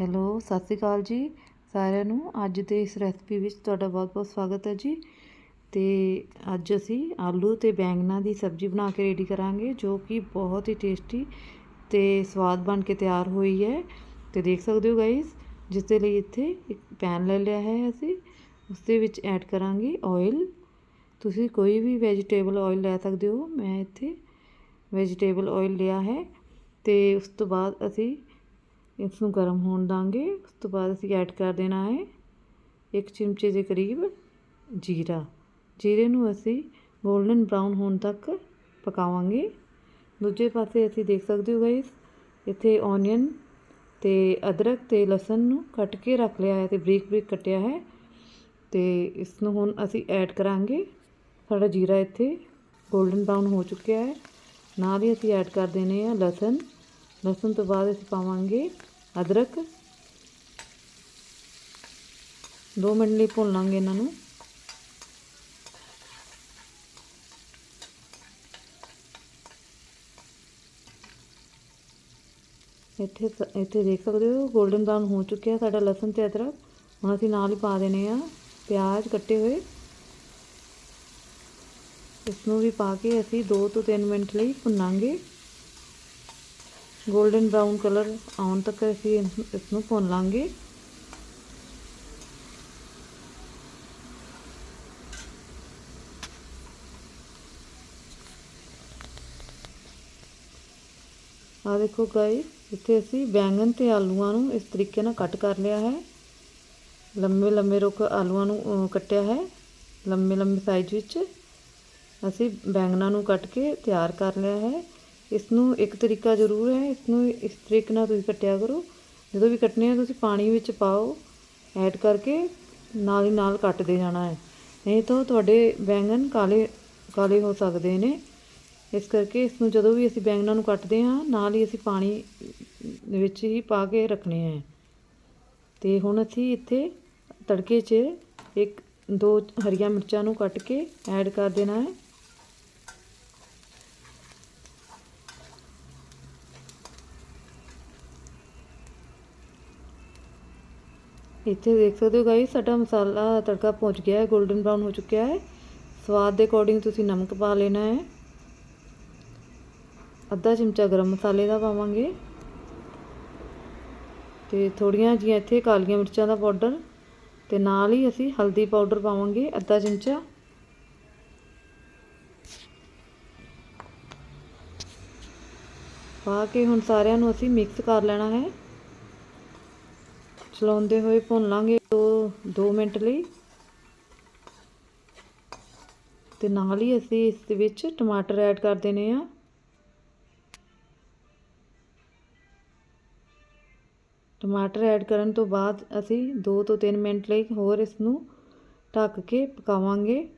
Hello, ਸਤਿ ਸ਼੍ਰੀ ਅਕਾਲ ਜੀ ਸਾਰਿਆਂ ਨੂੰ। ਅੱਜ ਦੇ ਇਸ ਰੈਸਪੀ ਵਿੱਚ ਤੁਹਾਡਾ ਬਹੁਤ-ਬਹੁਤ ਸਵਾਗਤ ਹੈ ਜੀ। ਤੇ ਅੱਜ ਅਸੀਂ ਆਲੂ ਤੇ ਬੈਂਗਣਾ ਦੀ ਸਬਜ਼ੀ ਬਣਾ ਕੇ ਰੈਡੀ ਕਰਾਂਗੇ, ਜੋ ਕਿ ਬਹੁਤ ਹੀ ਟੇਸਟੀ ਤੇ ਸਵਾਦ ਬਣ ਕੇ ਤਿਆਰ ਹੋਈ ਹੈ। ਤੇ ਦੇਖ ਸਕਦੇ ਹੋ ਗਾਇਸ ਜਿਸ ਦੇ ਲਈ ਇੱਥੇ ਇੱਕ ਪੈਨ ਲੈ ਲਿਆ ਹੈ ਅਸੀਂ। ਉਸ ਦੇ ਵਿੱਚ ਐਡ ਕਰਾਂਗੇ ਆਇਲ ਤੁਸੀਂ ਕੋਈ ਵੀ ਵੈਜੀਟੇਬਲ ਆਇਲ ਲੈ ਸਕਦੇ ਹੋ। ਮੈਂ ਇੱਥੇ ਵੈਜੀਟੇਬਲ ਆਇਲ ਲਿਆ ਹੈ। ਤੇ ਉਸ ਤੋਂ ਬਾਅਦ ਅਸੀਂ ਇਸ ਨੂੰ ਗਰਮ ਹੋਣ ਦਾਂਗੇ। ਉਸ ਤੋਂ ਬਾਅਦ ਅਸੀਂ ਐਡ ਕਰ ਦੇਣਾ ਹੈ ਇੱਕ ਚਮਚੇ ਦੇ ਕਰੀਬ ਜੀਰਾ। ਜੀਰੇ ਨੂੰ ਅਸੀਂ 골ਡਨ ਬ੍ਰਾਊਨ ਹੋਣ ਤੱਕ ਪਕਾਵਾਂਗੇ। ਦੂਜੇ ਪਾਸੇ ਅਸੀਂ ਦੇਖ ਸਕਦੇ ਹੋ ਗਾਇਸ ਇੱਥੇ ਓਨੀਅਨ ਤੇ ਅਦਰਕ ਤੇ ਲਸਣ ਨੂੰ ਕੱਟ ਕੇ ਰੱਖ ਲਿਆ ਹੈ ਤੇ ਬਰੀਕ ਬਰੀਕ ਕੱਟਿਆ ਹੈ। ਤੇ ਇਸ ਨੂੰ ਹੁਣ ਅਸੀਂ ਐਡ ਕਰਾਂਗੇ। ਸਾਡਾ ਜੀਰਾ ਇੱਥੇ 골ਡਨ ਬ੍ਰਾਊਨ ਹੋ ਚੁੱਕਿਆ ਹੈ। ਨਾਲ ਹੀ ਅਸੀਂ ਐਡ ਕਰ ਦੇਣੇ ਆ ਲਸਣ। ਲਸਣ ਤੋਂ ਬਾਅਦ ਅਸੀਂ ਪਾਵਾਂਗੇ ਅਦਰਕ। 2 ਮਿੰਟ ਲਈ ਭੁੰਨ ਲਾਂਗੇ ਇਹਨਾਂ ਨੂੰ। ਇੱਥੇ ਇੱਥੇ ਦੇਖ ਸਕਦੇ ਹੋ 골ਡਨ ਬ੍ਰਾਊਨ ਹੋ ਚੁੱਕਿਆ ਸਾਡਾ ਲਸਣ ਤੇ ਅਦਰਕ। ਹੁਣ ਅਸੀਂ ਨਾਲ ਹੀ ਪਾ ਦੇਣੇ ਆ ਪਿਆਜ਼ ਕੱਟੇ ਹੋਏ। ਇਸ ਨੂੰ ਵੀ ਪਾ ਕੇ ਅਸੀਂ 2 ਤੋਂ 3 ਮਿੰਟ ਲਈ ਭੁੰਨਾਂਗੇ। 골ਡਨ ਬ੍ਰਾਊਨ ਕਲਰ ਆਉਣ ਤੱਕ ਅਸੀਂ ਇਸ ਨੂੰ ਭੁੰਨ ਲਾਂਗੇ। ਆ ਦੇਖੋ ਗਾਇਸ ਇੱਥੇ ਅਸੀਂ ਬੈਂਗਣ ਤੇ ਆਲੂਆਂ ਨੂੰ ਇਸ ਤਰੀਕੇ ਨਾਲ ਕੱਟ ਕਰ ਲਿਆ ਹੈ। ਲੰਮੇ ਲੰਮੇ ਰੁੱਖ ਆਲੂਆਂ ਨੂੰ ਕੱਟਿਆ ਹੈ। ਲੰਮੇ ਲੰਮੇ ਸਾਈਜ਼ ਵਿੱਚ ਅਸੀਂ ਬੈਂਗਨਾਂ ਨੂੰ ਕੱਟ ਕੇ ਤਿਆਰ ਕਰ ਲਿਆ ਹੈ। ਇਸ ਨੂੰ ਇੱਕ ਤਰੀਕਾ ਜ਼ਰੂਰ ਹੈ ਇਸ ਨੂੰ ਇਸ ਤਰੀਕੇ ਨਾਲ ਤੁਸੀਂ ਕੱਟਿਆ ਕਰੋ। ਜਦੋਂ ਵੀ ਕੱਟਨੇ ਆ, ਤੁਸੀਂ ਪਾਣੀ ਵਿੱਚ ਪਾਓ, ਐਡ ਕਰਕੇ ਨਾਲ ਹੀ ਨਾਲ ਕੱਟਦੇ ਜਾਣਾ ਹੈ। ਨਹੀਂ ਤਾਂ ਤੁਹਾਡੇ ਬੈਂਗਣ ਕਾਲੇ ਕਾਲੇ ਹੋ ਸਕਦੇ ਨੇ। ਇਸ ਕਰਕੇ ਇਸ ਨੂੰ ਜਦੋਂ ਵੀ ਅਸੀਂ ਬੈਂਗਣਾਂ ਨੂੰ ਕੱਟਦੇ ਹਾਂ, ਨਾਲ ਹੀ ਅਸੀਂ ਪਾਣੀ ਵਿੱਚ ਹੀ ਪਾ ਕੇ ਰੱਖਣੇ ਹੈ। ਤੇ ਹੁਣ ਅਸੀਂ ਇੱਥੇ ਤੜਕੇ 'ਚ ਇੱਕ, ਦੋ ਹਰੀਆਂ ਮਿਰਚਾਂ ਨੂੰ ਕੱਟ ਕੇ ਐਡ ਕਰ ਦੇਣਾ ਹੈ। ਇੱਥੇ ਦੇਖ ਸਕਦੇ ਹੋ ਗਾਇਸ ਸਾਡਾ ਮਸਾਲਾ ਤੜਕਾ ਪਹੁੰਚ ਗਿਆ ਹੈ 골ਡਨ ਬ੍ਰਾਊਨ ਹੋ ਚੁੱਕਿਆ ਹੈ। ਸਵਾਦ ਦੇ ਅਕੋਰਡਿੰਗ ਤੁਸੀਂ ਨਮਕ ਪਾ ਲੈਣਾ ਹੈ। ਅੱਧਾ ਚਮਚਾ ਗਰਮ ਮਸਾਲੇ ਦਾ ਪਾਵਾਂਗੇ। ਤੇ ਥੋੜੀਆਂ ਜੀਆਂ ਇੱਥੇ ਕਾਲੀਆਂ ਮਿਰਚਾਂ ਦਾ ਪਾਊਡਰ ਤੇ ਨਾਲ ਹੀ ਅਸੀਂ ਹਲਦੀ ਪਾਊਡਰ ਪਾਵਾਂਗੇ, ਅੱਧਾ ਚਮਚਾ। ਪਾ ਕੇ ਹੁਣ ਸਾਰਿਆਂ ਨੂੰ ਅਸੀਂ ਮਿਕਸ ਕਰ ਲੈਣਾ ਹੈ। ਚਲਾਉਂਦੇ ਹੋਏ ਭੁੰਨ ਲਾਂਗੇ 2 2 ਮਿੰਟ ਲਈ। ਤੇ ਨਾਲ ਹੀ ਅਸੀਂ ਇਸ ਦੇ ਵਿੱਚ ਟਮਾਟਰ ਐਡ ਕਰ ਦੇਣੇ ਆ। ਟਮਾਟਰ ਐਡ ਕਰਨ ਤੋਂ ਬਾਅਦ ਅਸੀਂ 2 ਤੋਂ 3 ਮਿੰਟ ਲਈ ਹੋਰ ਇਸ ਨੂੰ ਢੱਕ ਕੇ ਪਕਾਵਾਂਗੇ।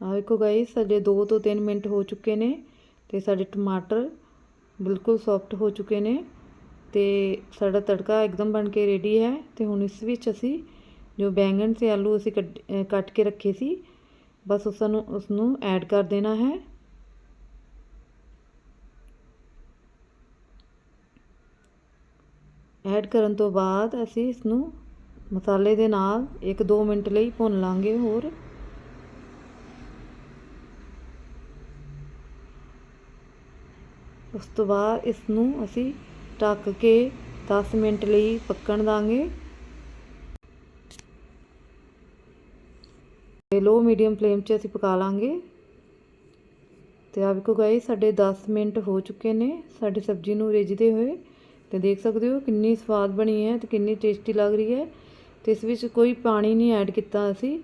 ਆਹ ਵੇਖੋ ਗਾਇਸ ਸਾਡੇ 2 ਤੋਂ 3 ਮਿੰਟ ਹੋ ਚੁੱਕੇ ਨੇ। ਤੇ ਸਾਡੇ ਟਮਾਟਰ ਬਿਲਕੁਲ ਸੌਫਟ ਹੋ ਚੁੱਕੇ ਨੇ ਤੇ ਸਾਡਾ ਤੜਕਾ ਇੱਕਦਮ ਬਣ ਕੇ ਰੈਡੀ ਹੈ ਤੇ ਹੁਣ ਇਸ ਵਿੱਚ ਅਸੀਂ ਜੋ ਬੈਂਗਣ ਤੇ ਆਲੂ ਅਸੀਂ ਕੱਟ ਕੇ ਰੱਖੇ ਸੀ, ਬਸ ਉਸ ਨੂੰ ਉਸ ਨੂੰ ਐਡ ਕਰ ਦੇਣਾ ਹੈ। ਐਡ ਕਰਨ ਤੋਂ ਬਾਅਦ ਅਸੀਂ ਇਸ ਨੂੰ ਮਸਾਲੇ ਦੇ ਨਾਲ 1-2 ਮਿੰਟ ਲਈ ਭੁੰਨ ਲਾਂਗੇ ਹੋਰ। ਉਸ ਤੋਂ ਬਾਅਦ ਇਸ ਨੂੰ ਅਸੀਂ ਢੱਕ ਕੇ 10 ਮਿੰਟ ਲਈ ਪੱਕਣ ਦਾਂਗੇ। ਤੇ ਲੋ ਮੀਡੀਅਮ ਫਲੇਮ 'ਚ ਅਸੀਂ ਪਕਾ ਲਾਂਗੇ। ਤੇ ਆ ਵੇਖੋ ਗਾਇਸ ਸਾਡੇ 10 ਮਿੰਟ ਹੋ ਚੁੱਕੇ ਨੇ, ਸਾਡੀ ਸਬਜ਼ੀ ਨੂੰ ਰਿੱਝਦੇ ਹੋਏ। ਤੇ ਦੇਖ ਸਕਦੇ ਹੋ ਕਿੰਨੀ ਸਵਾਦ ਬਣੀ ਹੈ ਤੇ ਕਿੰਨੀ ਟੇਸਟੀ ਲੱਗ ਰਹੀ ਹੈ। ਤੇ ਇਸ ਵਿੱਚ ਕੋਈ ਪਾਣੀ ਨਹੀਂ ਐਡ ਕੀਤਾ ਅਸੀਂ।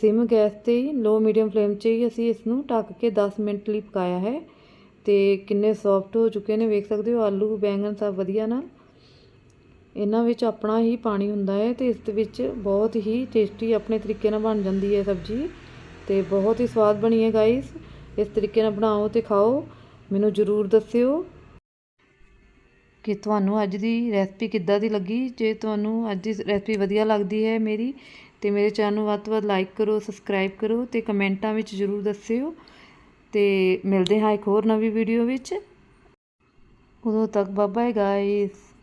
ਸਿਮ ਗੈਸ ਤੇ ਹੀ, ਲੋ ਮੀਡੀਅਮ ਫਲੇਮ 'ਚ ਹੀ ਅਸੀਂ ਇਸ ਨੂੰ ਢੱਕ ਕੇ 10 ਮਿੰਟ ਲਈ ਪਕਾਇਆ ਹੈ। ਤੇ ਕਿੰਨੇ ਸੌਫਟ ਹੋ ਚੁੱਕੇ ਨੇ, ਵੇਖ ਸਕਦੇ ਹੋ, ਆਲੂ, ਬੈਂਗਣ ਸਭ ਵਧੀਆ ਨਾਲ ਇਹਨਾਂ ਵਿੱਚ ਆਪਣਾ ਹੀ ਪਾਣੀ ਹੁੰਦਾ ਹੈ ਤੇ ਇਸ ਦੇ ਵਿੱਚ ਬਹੁਤ ਹੀ ਟੇਸਟੀ ਆਪਣੇ ਤਰੀਕੇ ਨਾਲ ਬਣ ਜਾਂਦੀ ਹੈ ਸਬਜ਼ੀ ਤੇ ਬਹੁਤ ਹੀ ਸਵਾਦ ਬਣੀ ਹੈ ਗਾਇਸ ਇਸ ਤਰੀਕੇ ਨਾਲ ਬਣਾਓ ਤੇ ਖਾਓ, ਮੈਨੂੰ ਜ਼ਰੂਰ ਦੱਸਿਓ ਕਿ ਤੁਹਾਨੂੰ ਅੱਜ ਦੀ ਰੈਸਪੀ ਕਿੱਦਾਂ ਦੀ ਲੱਗੀ। ਜੇ ਤੁਹਾਨੂੰ ਅੱਜ ਦੀ ਰੈਸਪੀ ਵਧੀਆ ਲੱਗਦੀ ਹੈ ਮੇਰੀ ਤੇ ਮੇਰੇ ਚੈਨਲ ਨੂੰ ਵੱਧ ਤੋਂ ਵੱਧ ਲਾਈਕ ਕਰੋ ਸਬਸਕ੍ਰਾਈਬ ਕਰੋ ਤੇ ਕਮੈਂਟਾਂ ਵਿੱਚ ਜ਼ਰੂਰ ਦੱਸਿਓ। ਤੇ ਮਿਲਦੇ ਹਾਂ ਇੱਕ ਹੋਰ ਨਵੀਂ ਵੀਡੀਓ ਵਿੱਚ। ਉਦੋਂ ਤੱਕ ਬਾਏ ਬਾਏ ਗਾਇਸ